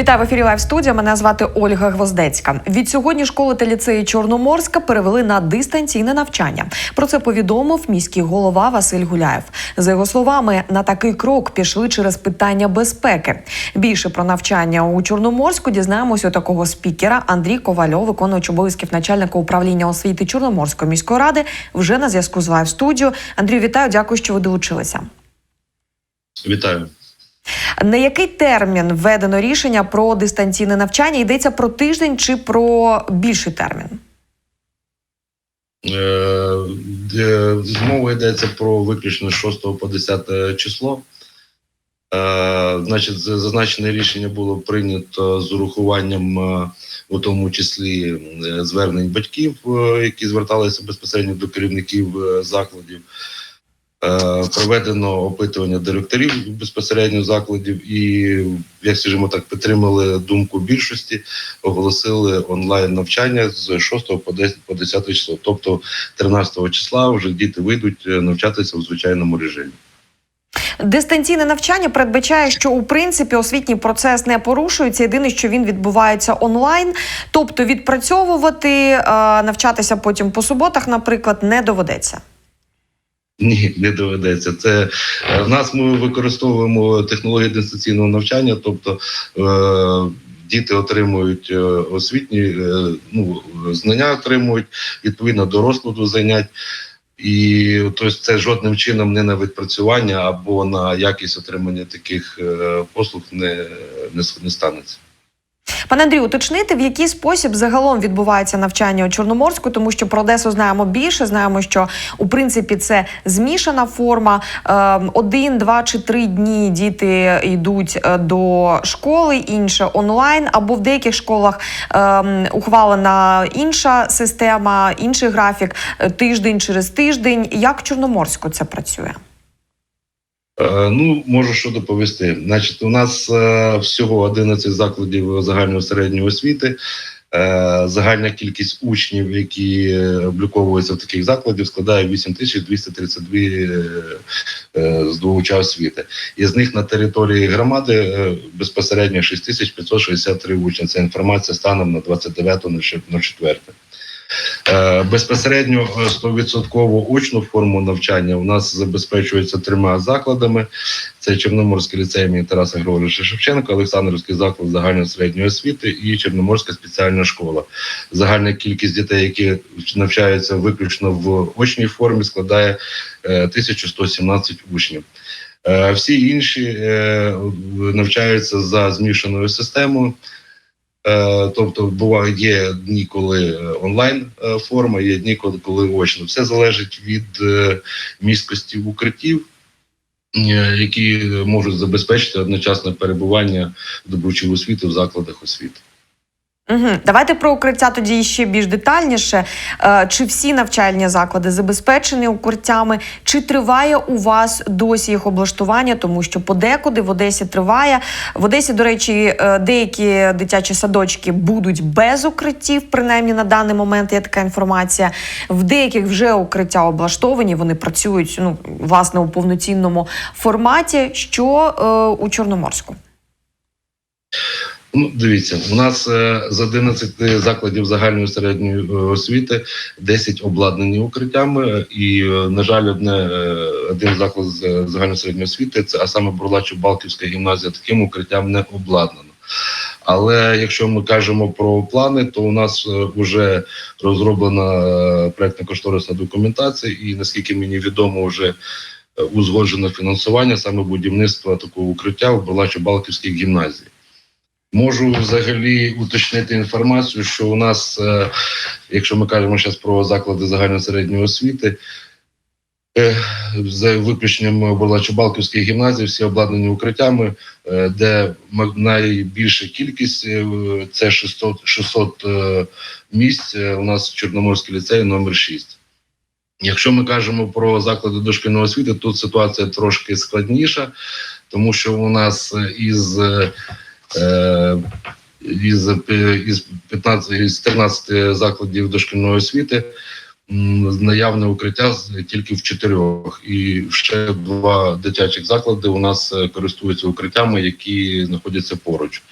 Вітаю в ефірі Лайв студія. Мене звати Ольга Гвоздецька. Від сьогодні школи та ліцеї Чорноморська перевели на дистанційне навчання. Про це повідомив міський голова Василь Гуляєв. За його словами, на такий крок пішли через питання безпеки. Більше про навчання у Чорноморську дізнаємося у такого спікера Андрій Ковальов, виконуючий обов'язків начальника управління освіти Чорноморської міської ради, вже на зв'язку з Лайв студіо. Андрію, вітаю, дякую, що ви долучилися. Вітаю. На який термін введено рішення про дистанційне навчання? Йдеться про тиждень чи про більший термін? Е, де Мова йдеться про виключно з 6 по 10 число. Е, Значить, зазначене рішення було прийнято з урахуванням, е, у тому числі е, звернень батьків, е, які зверталися безпосередньо до керівників е, закладів. Е, Проведено опитування директорів безпосередньо закладів і, як скажімо так, підтримали думку більшості, оголосили онлайн навчання з 6 по 10 по 10 число. Тобто 13 числа вже діти вийдуть е, навчатися в звичайному режимі. Дистанційне навчання передбачає, що у принципі освітній процес не порушується. Єдине, що він відбувається онлайн, тобто відпрацьовувати, е, навчатися потім по суботах, наприклад, не доведеться. Ні, не доведеться. Це е, в нас ми використовуємо технології дистанційного навчання, тобто е, діти отримують е, освітні е, ну, знання, отримують відповідно до розкладу занять. І тобто це жодним чином не на відпрацювання або на якість отримання таких е, послуг не, не, не станеться. Пане Андрію, уточнити, в який спосіб загалом відбувається навчання у Чорноморську, тому що про Одесу знаємо більше. Знаємо, що у принципі це змішана форма. Ем, Один, два чи три дні діти йдуть е, до школи, інше онлайн, або в деяких школах ем, ухвалена інша система, інший графік, е, тиждень через тиждень. Як в Чорноморську це працює? Е, Ну, можу що доповісти. Значить, у нас е, всього 11 закладів загальної середньої освіти. Е, Загальна кількість учнів, які обліковуються в таких закладах, складає 8232 е, е, здобувача освіти. Із них на території громади безпосередньо 6563 учні. Це інформація станом на 29.04. Е, Безпосередньо е, 100% очну форму навчання у нас забезпечується трьома закладами: це Чорноморський ліцей імені Тараса Григоровича Шевченка, Олександрівський заклад загальної середньої освіти і Чорноморська спеціальна школа. Загальна кількість дітей, які навчаються виключно в очній формі, складає е, 1117 учнів. Е, Всі інші е, навчаються за змішаною системою. Е, Тобто буває є дні, коли е, онлайн е, форма, є дні, коли, очно. Все залежить від місткості укриттів, які можуть забезпечити одночасне перебування здобувачів освіти в закладах освіти. Угу. Давайте про укриття тоді ще більш детальніше. Е, Чи всі навчальні заклади забезпечені укриттями? Чи триває у вас досі їх облаштування? Тому що подекуди в Одесі триває. В Одесі, до речі, е, деякі дитячі садочки будуть без укриттів, принаймні на даний момент є така інформація. В деяких вже укриття облаштовані, вони працюють ну, власне у повноцінному форматі. Що е, у Чорноморську? Ну, дивіться, у нас е, з 11 закладів загальної середньої е, освіти 10 обладнані укриттями, і, е, на жаль, одне один заклад з загальної середньої освіти, це а саме Бурлачо Балківська гімназія, таким укриттям не обладнано. Але якщо ми кажемо про плани, то у нас вже розроблена проектно-кошторисна документація, і наскільки мені відомо, вже узгоджено фінансування саме будівництва такого укриття в Бурлачо Балківській гімназії. Можу взагалі уточнити інформацію, що у нас, е, якщо ми кажемо зараз про заклади загальної середньої освіти, е, за виключенням Бурлачо-Балківської гімназії, всі обладнані укриттями, е, де найбільша кількість це 600, 600 е, місць. У нас Чорноморський ліцей номер 6. Якщо ми кажемо про заклади дошкільної освіти, тут ситуація трошки складніша, тому що у нас із із, пі- із 15 із 13 закладів дошкільної освіти наявне укриття тільки в чотирьох, і ще два дитячих заклади у нас е, користуються укриттями, які знаходяться поруч.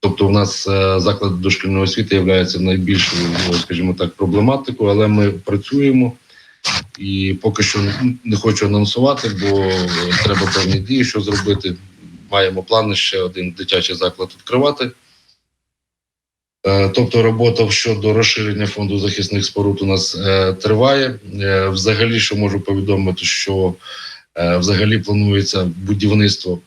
Тобто, у нас е, заклад дошкільної освіти є найбільшою, ну, скажімо так, проблематикою, але ми працюємо і поки що не- хочу анонсувати, бо е, треба певні дії, що зробити. Маємо плани ще один дитячий заклад відкривати. Е, Тобто робота щодо розширення фонду захисних споруд у нас е, триває. Е, взагалі, що можу повідомити, що е, взагалі планується будівництво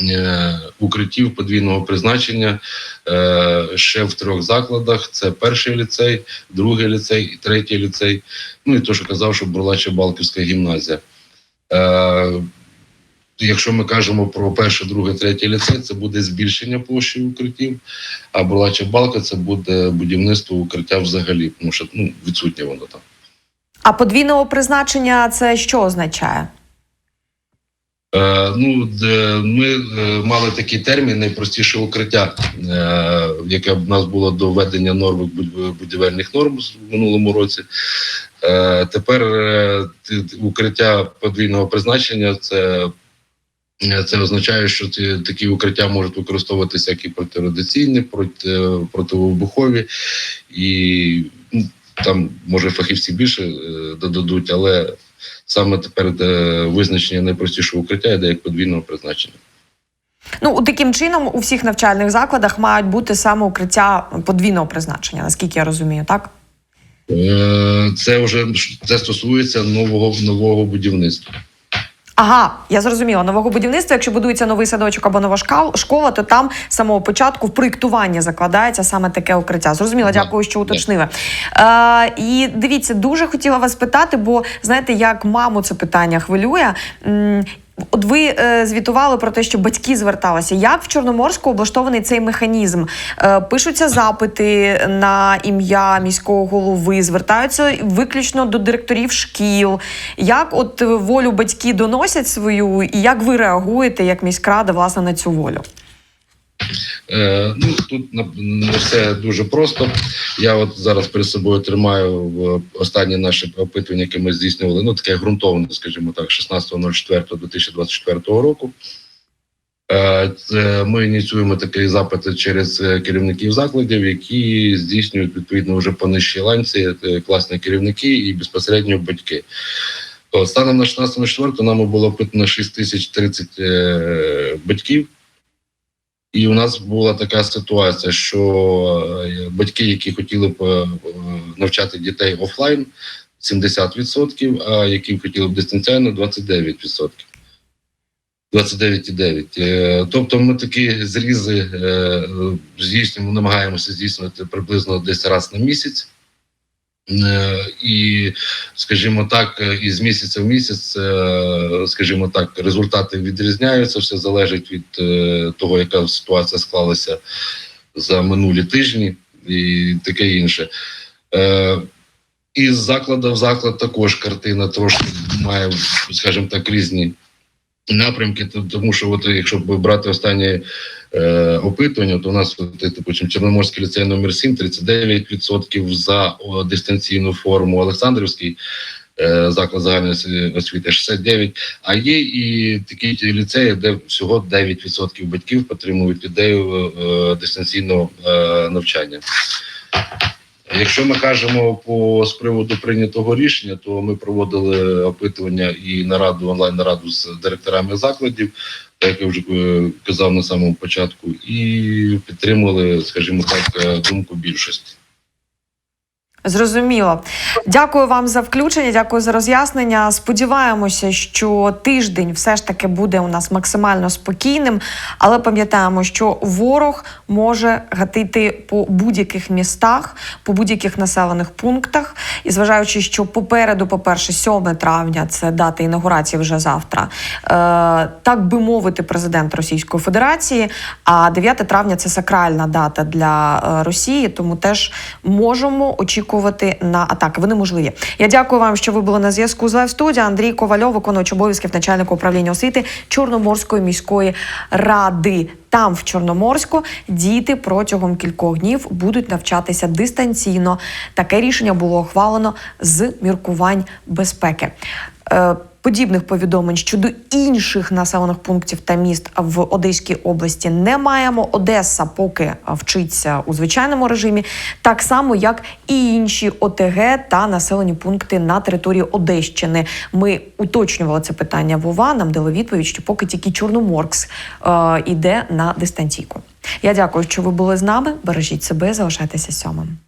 е, укриттів подвійного призначення е, ще в трьох закладах: це перший ліцей, другий ліцей і третій ліцей. Ну і то, що казав, що Бурлача Балківська гімназія. Е, Якщо ми кажемо про перший, другий, третій ліцей, це буде збільшення площі укриттів, а Бурлача Балка це буде будівництво укриття взагалі, тому що ну, відсутнє воно там. А подвійного призначення це що означає? Е, ну, де ми е, мали такий термін найпростіше укриття, е, яке в нас було до введення норм будівельних норм в минулому році. Е, тепер е, укриття подвійного призначення це. Е, Це означає, що ці такі укриття можуть використовуватися як і протирадиційні, проти, противобухові, і ну, там може фахівці більше е, додадуть, але саме тепер е, визначення найпростішого укриття йде як подвійного призначення. Ну таким чином у всіх навчальних закладах мають бути саме укриття подвійного призначення, наскільки я розумію, так? Це вже це стосується нового нового будівництва. Ага, я зрозуміла. Нового будівництва, якщо будується новий садочок або нова шкал- школа, то там з самого початку в проєктування закладається саме таке укриття. Зрозуміла, дякую, що уточнили. Е, і дивіться, дуже хотіла вас питати, бо знаєте, як маму це питання хвилює. От ви е, звітували про те, що батьки зверталися. Як в Чорноморську облаштований цей механізм? Е, пишуться запити на ім'я міського голови, звертаються виключно до директорів шкіл. Як от е, волю батьки доносять свою, і як ви реагуєте як міськрада власне на цю волю? Е, ну тут не все дуже просто. Я от зараз перед собою тримаю в останнє наше опитування, яке ми здійснювали. Ну таке ґрунтовне, скажімо так, 16.04.2024 року. Е, Ми ініціюємо такий запит через е, керівників закладів, які здійснюють відповідно вже по нижчій ланці е, класні керівники і безпосередньо батьки. То станом на 16.04 нам було опитано 6030 е, батьків. І у нас була така ситуація, що е, батьки, які хотіли б е, навчати дітей офлайн, 70%, а які хотіли б дистанційно 29%. 29,9. Е, Тобто ми такі зрізи здійснюємо, намагаємося здійснювати приблизно десь раз на місяць. Е, І, скажімо так, із місяця в місяць, е, скажімо так, результати відрізняються. Все залежить від е, того, яка ситуація склалася за минулі тижні і таке інше. Е, Із закладу в заклад також картина трошки має, скажімо так, різні напрямки, тому що, от, якщо брати останнє е, опитування, то у нас типу, Чорноморський ліцей номер 7 39% за о, дистанційну форму, Олександрівський е, заклад загальної осві- освіти 69, а є і такі ліцеї, де всього 9% батьків підтримують ідею е, дистанційного навчання. Якщо ми кажемо по з приводу прийнятого рішення, то ми проводили опитування і нараду онлайн нараду з директорами закладів, як я вже е, казав на самому початку, і підтримали, скажімо так, е, думку більшості. Зрозуміло. Дякую вам за включення, дякую за роз'яснення. Сподіваємося, що тиждень все ж таки буде у нас максимально спокійним, але пам'ятаємо, що ворог може гатити по будь-яких містах, по будь-яких населених пунктах. І зважаючи, що попереду, по-перше, 7 травня це дата інаугурації вже завтра, е, так би мовити, президент Російської Федерації. А 9 травня це сакральна дата для е, Росії, тому теж можемо очікувати на атаки. Вони можливі. Я дякую вам, що ви були на зв'язку з Лайв студія. Андрій Ковальов, виконуючи обов'язків начальника управління освіти Чорноморської міської ради. Там, в Чорноморську, діти протягом кількох днів будуть навчатися дистанційно. Таке рішення було ухвалено з міркувань безпеки. Подібних повідомлень щодо інших населених пунктів та міст в Одеській області не маємо. Одеса поки вчиться у звичайному режимі, так само як і інші ОТГ та населені пункти на території Одещини. Ми уточнювали це питання в ОВА. Нам дали відповідь, що поки тільки Чорноморкс е, іде на дистанційку. Я дякую, що ви були з нами. Бережіть себе, залишайтеся сьомим.